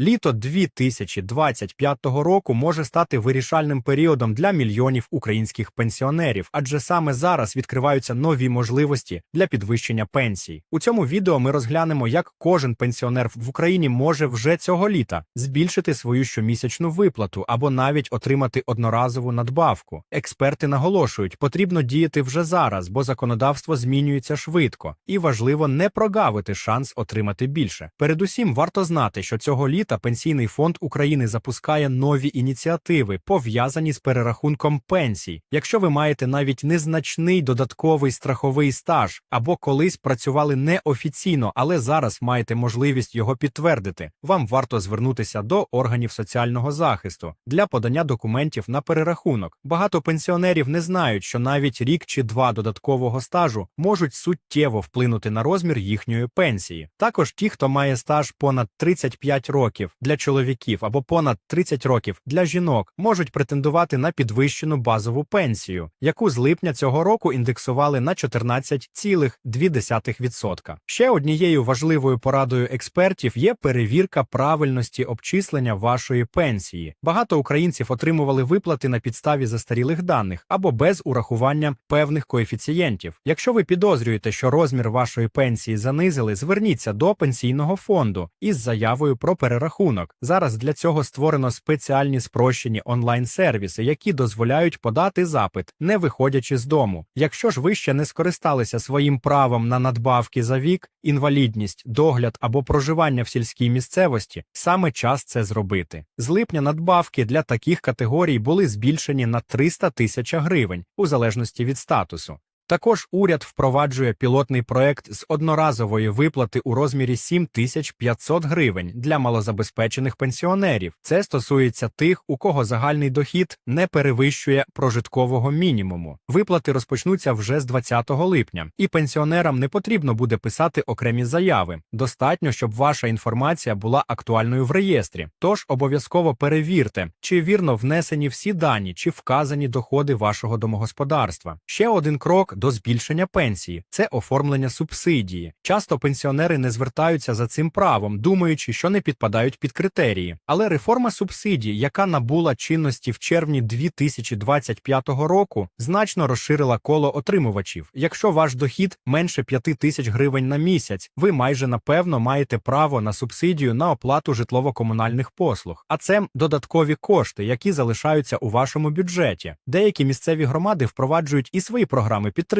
Літо 2025 року може стати вирішальним періодом для мільйонів українських пенсіонерів, адже саме зараз відкриваються нові можливості для підвищення пенсій. У цьому відео ми розглянемо, як кожен пенсіонер в Україні може вже цього літа збільшити свою щомісячну виплату або навіть отримати одноразову надбавку. Експерти наголошують, потрібно діяти вже зараз, бо законодавство змінюється швидко, і важливо не прогавити шанс отримати більше. Передусім, варто знати, що цього літа Пенсійний фонд України запускає нові ініціативи, пов'язані з перерахунком пенсій. Якщо ви маєте навіть незначний додатковий страховий стаж або колись працювали неофіційно, але зараз маєте можливість його підтвердити, вам варто звернутися до органів соціального захисту для подання документів на перерахунок. Багато пенсіонерів не знають, що навіть рік чи два додаткового стажу можуть суттєво вплинути на розмір їхньої пенсії. Також ті, хто має стаж понад 35 років для чоловіків або понад 30 років для жінок, можуть претендувати на підвищену базову пенсію, яку з липня цього року індексували на 14,2%. Ще однією важливою порадою експертів є перевірка правильності обчислення вашої пенсії. Багато українців отримували виплати на підставі застарілих даних або без урахування певних коефіцієнтів. Якщо ви підозрюєте, що розмір вашої пенсії занизили, зверніться до пенсійного фонду із заявою про перерахунок. Зараз для цього створено спеціальні спрощені онлайн-сервіси, які дозволяють подати запит, не виходячи з дому. Якщо ж ви ще не скористалися своїм правом на надбавки за вік, інвалідність, догляд або проживання в сільській місцевості, саме час це зробити. З липня надбавки для таких категорій були збільшені на 300 тисяч гривень у залежності від статусу. Також уряд впроваджує пілотний проект з одноразової виплати у розмірі 7500 гривень для малозабезпечених пенсіонерів. Це стосується тих, у кого загальний дохід не перевищує прожиткового мінімуму. Виплати розпочнуться вже з 20 липня, і пенсіонерам не потрібно буде писати окремі заяви. Достатньо, щоб ваша інформація була актуальною в реєстрі. Тож обов'язково перевірте, чи вірно внесені всі дані, чи вказані доходи вашого домогосподарства. Ще один крок до збільшення пенсії це оформлення субсидії. Часто пенсіонери не звертаються за цим правом, думаючи, що не підпадають під критерії. Але реформа субсидій, яка набула чинності в червні 2025 року, значно розширила коло отримувачів. Якщо ваш дохід менше 5 тисяч гривень на місяць, ви майже напевно маєте право на субсидію на оплату житлово-комунальних послуг. А це додаткові кошти, які залишаються у вашому бюджеті. Деякі місцеві громади впроваджують і свої програми підтримки.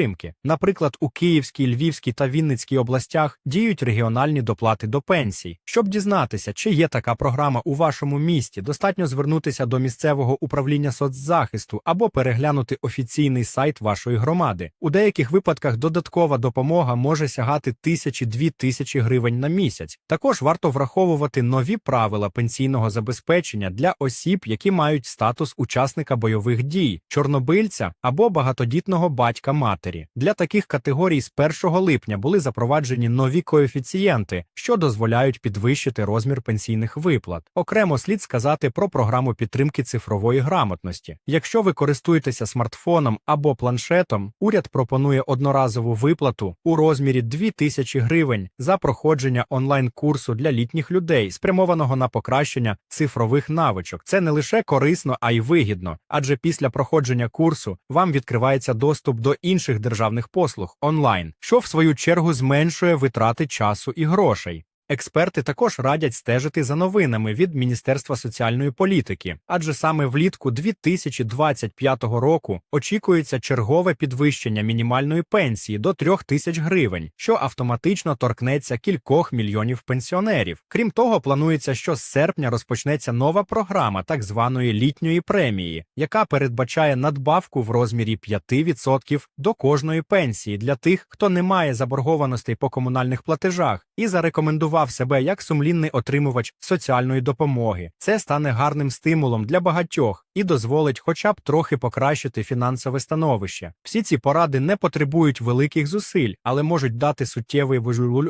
Наприклад, у Київській, Львівській та Вінницькій областях діють регіональні доплати до пенсій. Щоб дізнатися, чи є така програма у вашому місті, достатньо звернутися до місцевого управління соцзахисту або переглянути офіційний сайт вашої громади. У деяких випадках додаткова допомога може сягати тисячі-дві тисячі гривень на місяць. Також варто враховувати нові правила пенсійного забезпечення для осіб, які мають статус учасника бойових дій, чорнобильця або багатодітного батька матері. Для таких категорій з 1 липня були запроваджені нові коефіцієнти, що дозволяють підвищити розмір пенсійних виплат. Окремо слід сказати про програму підтримки цифрової грамотності. Якщо ви користуєтеся смартфоном або планшетом, уряд пропонує одноразову виплату у розмірі 2000 гривень за проходження онлайн-курсу для літніх людей, спрямованого на покращення цифрових навичок. Це не лише корисно, а й вигідно, адже після проходження курсу вам відкривається доступ до інших державних послуг онлайн, що в свою чергу зменшує витрати часу і грошей. Експерти також радять стежити за новинами від Міністерства соціальної політики, адже саме влітку 2025 року очікується чергове підвищення мінімальної пенсії до 3 тисяч гривень, що автоматично торкнеться кількох мільйонів пенсіонерів. Крім того, планується, що з серпня розпочнеться нова програма так званої літньої премії, яка передбачає надбавку в розмірі 5% до кожної пенсії для тих, хто не має заборгованостей по комунальних платежах і зарекомендував себе як сумлінний отримувач соціальної допомоги. Це стане гарним стимулом для багатьох, і дозволить хоча б трохи покращити фінансове становище. Всі ці поради не потребують великих зусиль, але можуть дати суттєвий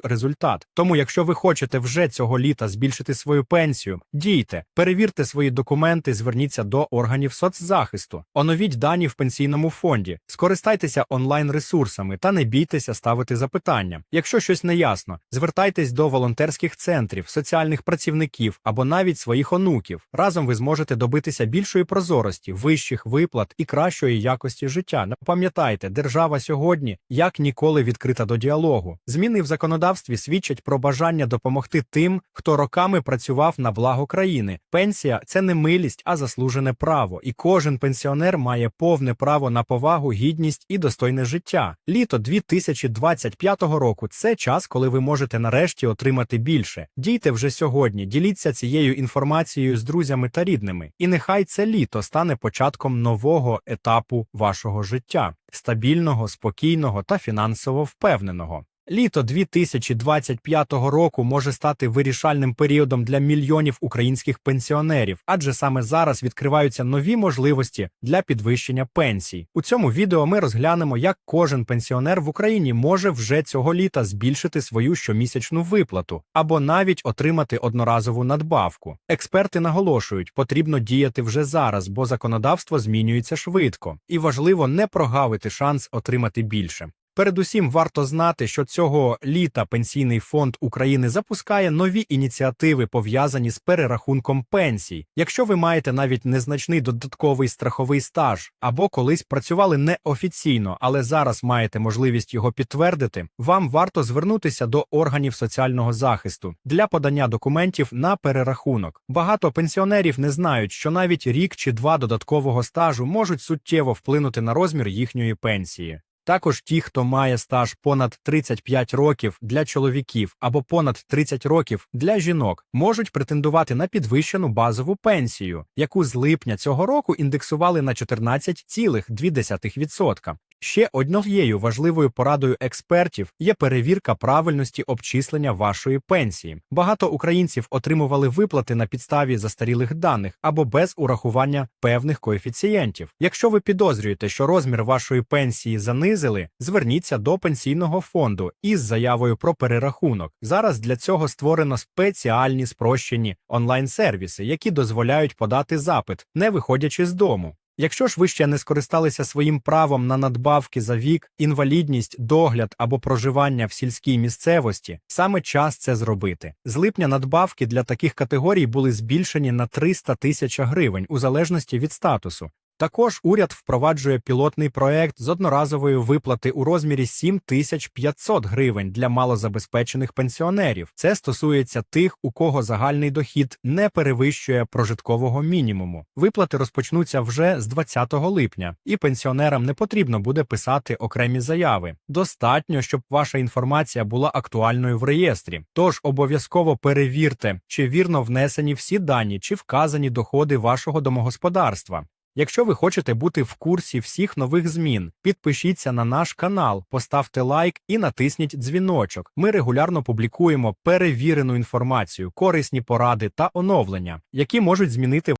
результат. Тому, якщо ви хочете вже цього літа збільшити свою пенсію, дійте, перевірте свої документи, зверніться до органів соцзахисту, оновіть дані в пенсійному фонді, скористайтеся онлайн-ресурсами та не бійтеся ставити запитання. Якщо щось не ясно, звертайтесь до волонтерських центрів, соціальних працівників або навіть своїх онуків. Разом ви зможете добитися більшої прозорості, вищих виплат і кращої якості життя. Пам'ятайте, держава сьогодні як ніколи відкрита до діалогу. Зміни в законодавстві свідчать про бажання допомогти тим, хто роками працював на благо країни. Пенсія це не милість, а заслужене право, і кожен пенсіонер має повне право на повагу, гідність і достойне життя. Літо 2025 року це час, коли ви можете нарешті отримати більше. Дійте вже сьогодні, діліться цією інформацією з друзями та рідними, і нехай це літо стане початком нового етапу вашого життя стабільного, спокійного та фінансово впевненого. Літо 2025 року може стати вирішальним періодом для мільйонів українських пенсіонерів, адже саме зараз відкриваються нові можливості для підвищення пенсій. У цьому відео ми розглянемо, як кожен пенсіонер в Україні може вже цього літа збільшити свою щомісячну виплату або навіть отримати одноразову надбавку. Експерти наголошують, потрібно діяти вже зараз, бо законодавство змінюється швидко, і важливо не прогавити шанс отримати більше. Передусім варто знати, що цього літа Пенсійний фонд України запускає нові ініціативи, пов'язані з перерахунком пенсій. Якщо ви маєте навіть незначний додатковий страховий стаж або колись працювали неофіційно, але зараз маєте можливість його підтвердити, вам варто звернутися до органів соціального захисту для подання документів на перерахунок. Багато пенсіонерів не знають, що навіть рік чи два додаткового стажу можуть суттєво вплинути на розмір їхньої пенсії. Також ті, хто має стаж понад 35 років для чоловіків або понад 30 років для жінок, можуть претендувати на підвищену базову пенсію, яку з липня цього року індексували на 14,2%. Ще однією важливою порадою експертів є перевірка правильності обчислення вашої пенсії. Багато українців отримували виплати на підставі застарілих даних або без урахування певних коефіцієнтів. Якщо ви підозрюєте, що розмір вашої пенсії занизили, зверніться до пенсійного фонду із заявою про перерахунок. Зараз для цього створено спеціальні спрощені онлайн-сервіси, які дозволяють подати запит, не виходячи з дому. Якщо ж ви ще не скористалися своїм правом на надбавки за вік, інвалідність, догляд або проживання в сільській місцевості, саме час це зробити. З липня надбавки для таких категорій були збільшені на 300 тисяч гривень у залежності від статусу. Також уряд впроваджує пілотний проект з одноразової виплати у розмірі 7500 гривень для малозабезпечених пенсіонерів. Це стосується тих, у кого загальний дохід не перевищує прожиткового мінімуму. Виплати розпочнуться вже з 20 липня, і пенсіонерам не потрібно буде писати окремі заяви. Достатньо, щоб ваша інформація була актуальною в реєстрі. Тож обов'язково перевірте, чи вірно внесені всі дані, чи вказані доходи вашого домогосподарства. Якщо ви хочете бути в курсі всіх нових змін, підпишіться на наш канал, поставте лайк і натисніть дзвіночок. Ми регулярно публікуємо перевірену інформацію, корисні поради та оновлення, які можуть змінити